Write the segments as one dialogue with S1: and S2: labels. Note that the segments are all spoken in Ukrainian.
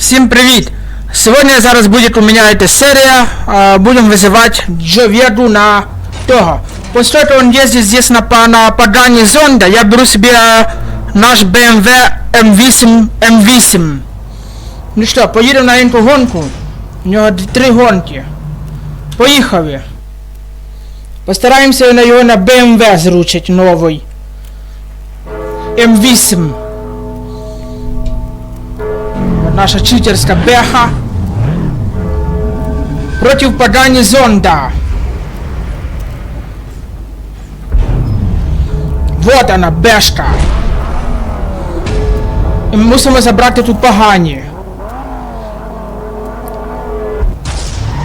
S1: Всем привет! Сегодня зараз будет у меня эта серия, а, будем вызывать Джоведу на того. После того он ездит здесь на, по- на подание зонда, я беру себе а, наш BMW M8, M8. Ну что, поедем на эту гонку? У него д- три гонки. Поїхали. Постараємося на його на BMW зручить новий. M8. Наша читерська беха. Против падання зонда. Вот она, бешка. І ми мусимо забрати тут погані.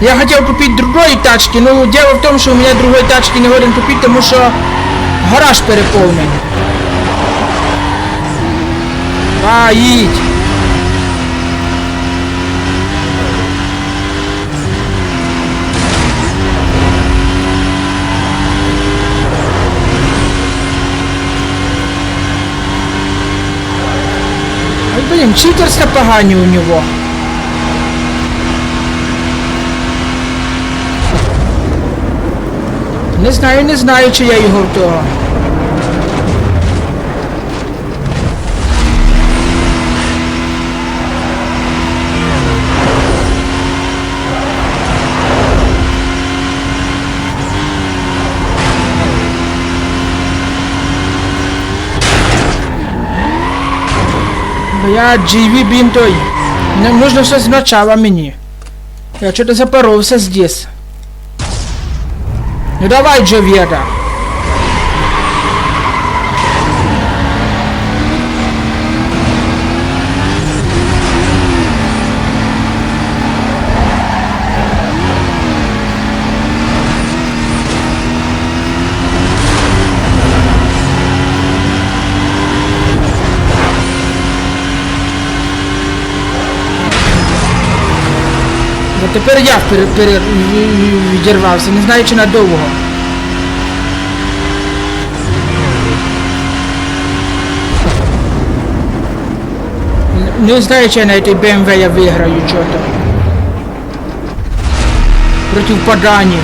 S1: Я хотел купить другой тачки, но дело в том, что у меня другой тачки не годен купить, тому що гараж переповнений. А, Ой, погані у него. Не знаю, не знаю, чи я його того. Я GV бін той. Не нужно все спочатку мені. Я что-то запоровся здесь. Ну давай, Джоведа. Тепер я пере, пере, відірвався, не знаю чи надовго. Не знаю, чи на этой BMW я виграю чого-то. Проти Падани.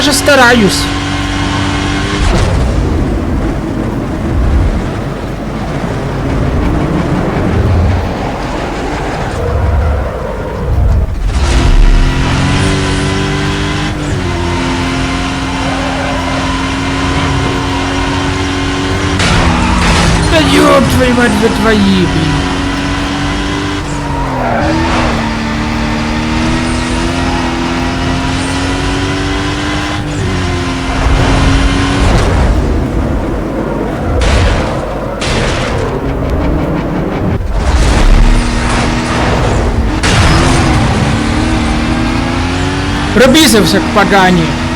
S1: Даже стараюсь. Да ёб твою твои, блин. Пробізався к погані.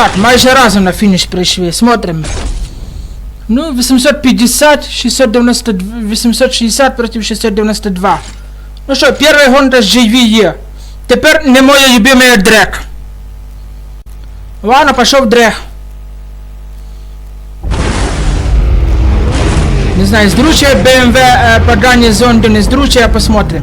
S1: Так, майже разом на фініш прийшли. Смотрим. Ну, 850, 692, 860 проти 692. Ну що, перша гонка GV є. Тепер не моє любиме дрек. Ладно, пішов дрек. Не знаю, здручає BMW э, подание зонду, не здручає, посмотрим.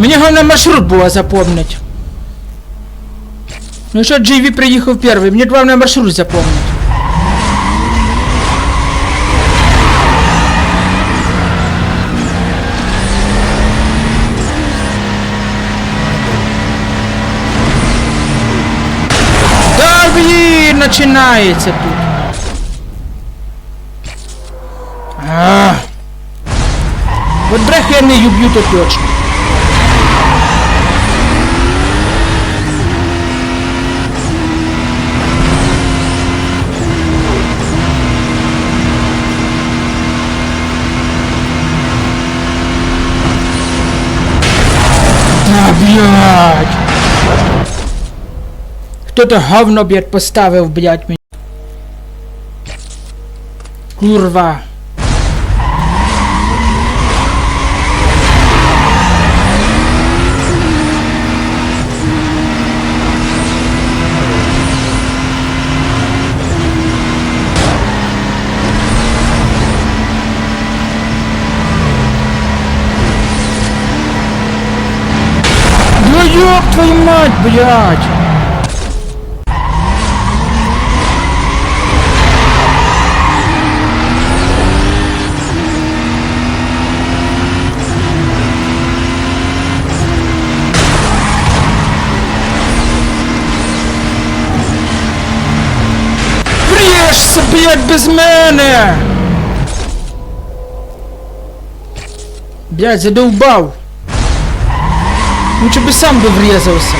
S1: Мені головне маршрут було запомнити. Ну що JV приїхав перший, мені головне маршрут запомнити. Да блин, начинается тут. А. Вот брех я не люблю, то точно. А, блядь. Кто-то говно, блядь, поставил, блядь, меня. Курва. Ну ёб твою мать, блядь. Врежься, блядь, без мене! Блядь, задолбал! Лучше бы сам бы врезался.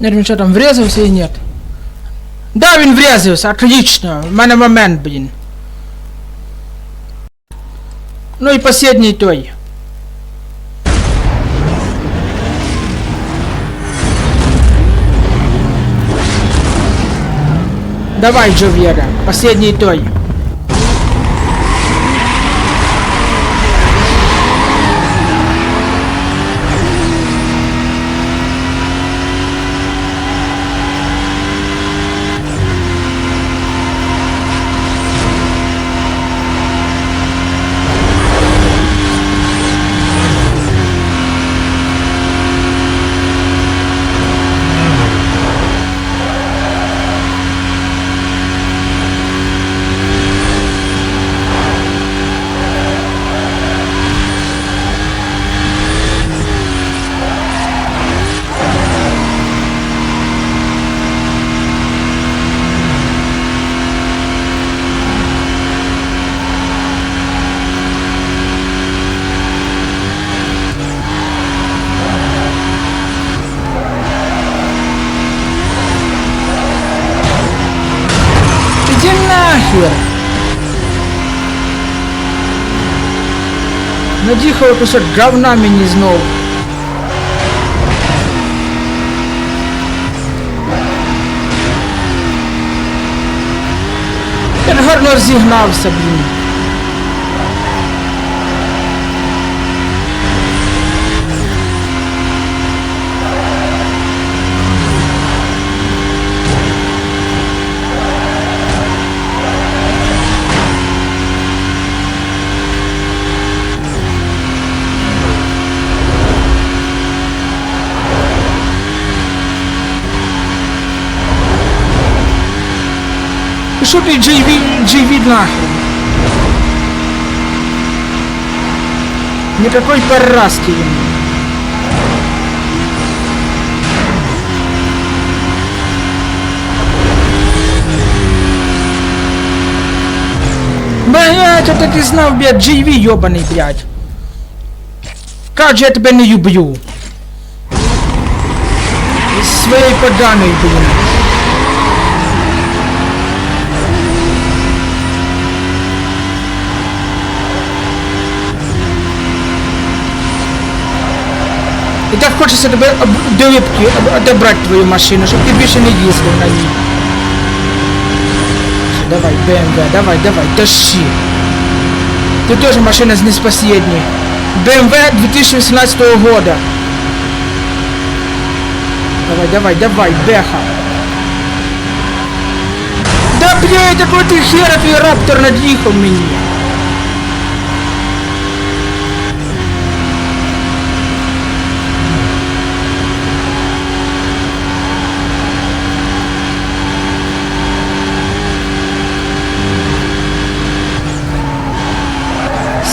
S1: Не знаю, що там, врезався і нет. Да, він врезався, отлично. У мене момент, блін. Ну і последній той. Давай, Джовьера, последний той. Надихав кусок говна мені знову. Я гарно розігнався, блін. Пішов ти JV, JV нахрен. Никакой параски ему. Блять, это ты знал, блядь, JV ебаный, блядь. Как же я тебя не люблю. своєю поданою, блін. І так хочеться тебе об- до липки об- одобрати твою машину, щоб ти більше не їздив на ній. Давай, БМВ, давай, давай, тащи. Ты тоже машина не с последней. БМВ 2018 года. Давай, давай, давай, Беха. Да блядь, такой ты хера, твой раптор надъехал меня.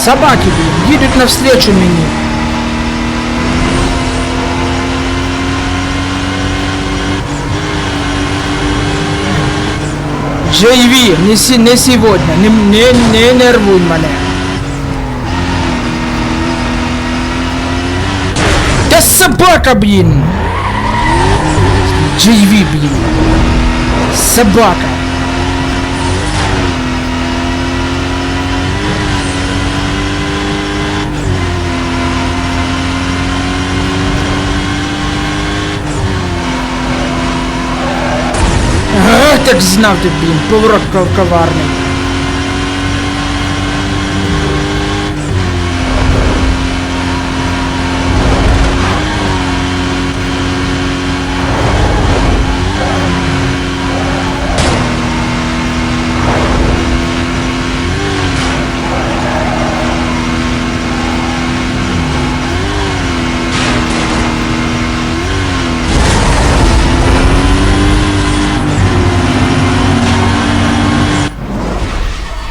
S1: Собаки, едут навстречу мне. JV, не, си- не сегодня, не, не, не нервуй мене. Да собака, блин! JV, блин. Собака. Так знав ти, блін, поворот ков- коварний.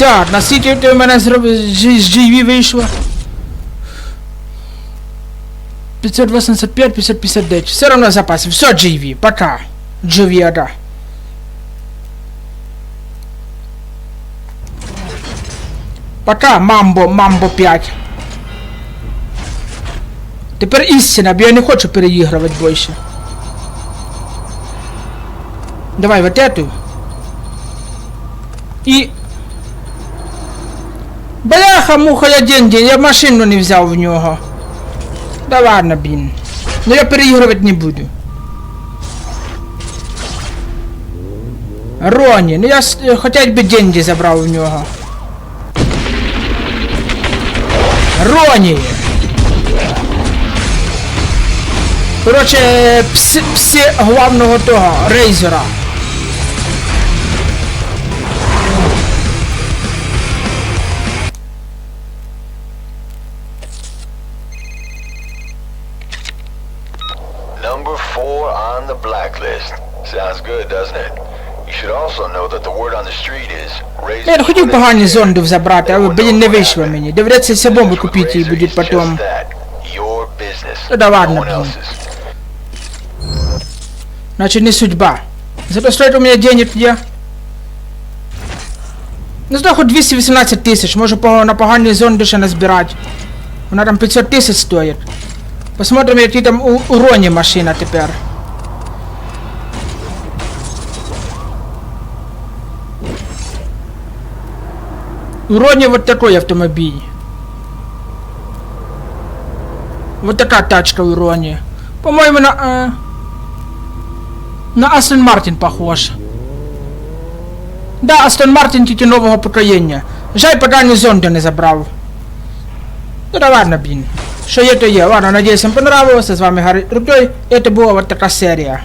S1: Так, наскільки ти в мене зробив з GV вийшло? 585, 559. Все равно запас. Все GV, пока. Джовіада. Пока, мамбо, мамбо 5. Тепер істина, бо я не хочу переігрувати більше. Давай вот эту. І Бляха, муха, я деньги, я машину не взяв в нього. Да ладно, блін. Ну я переігрувати не буду. Роні, ну я с- е, хоча б деньги забрав в нього. Роні! Короче, пси, пси главного того, рейзера.
S2: Sounds good, doesn't it? You should also know that the word on the street is Razor.
S1: Я не хотів погані зондів забрати, але, блін, не вийшло мені. Доведеться самому купити і буде потім. Ну да ладно,
S2: else's.
S1: Значит, не судьба. Зато стоит у меня денег є. Ну хоч 218 тисяч, може по, на погані зонди ще назбирати. Вона там 500 тисяч стоїть. Посмотрим, які там у, машина тепер. Роні вот такой автомобиль. Вот такая тачка у Рони. По-моему, на... э, на Астон Мартин похож. Да, Астон Мартин тільки нового покоління. Жаль, подані зонди не забрав. Ну да ладно, блін. Що є, то є. Ладно, надіюсь, вам понравилося. З вами Гаррі Рудой. І це була вот така серія.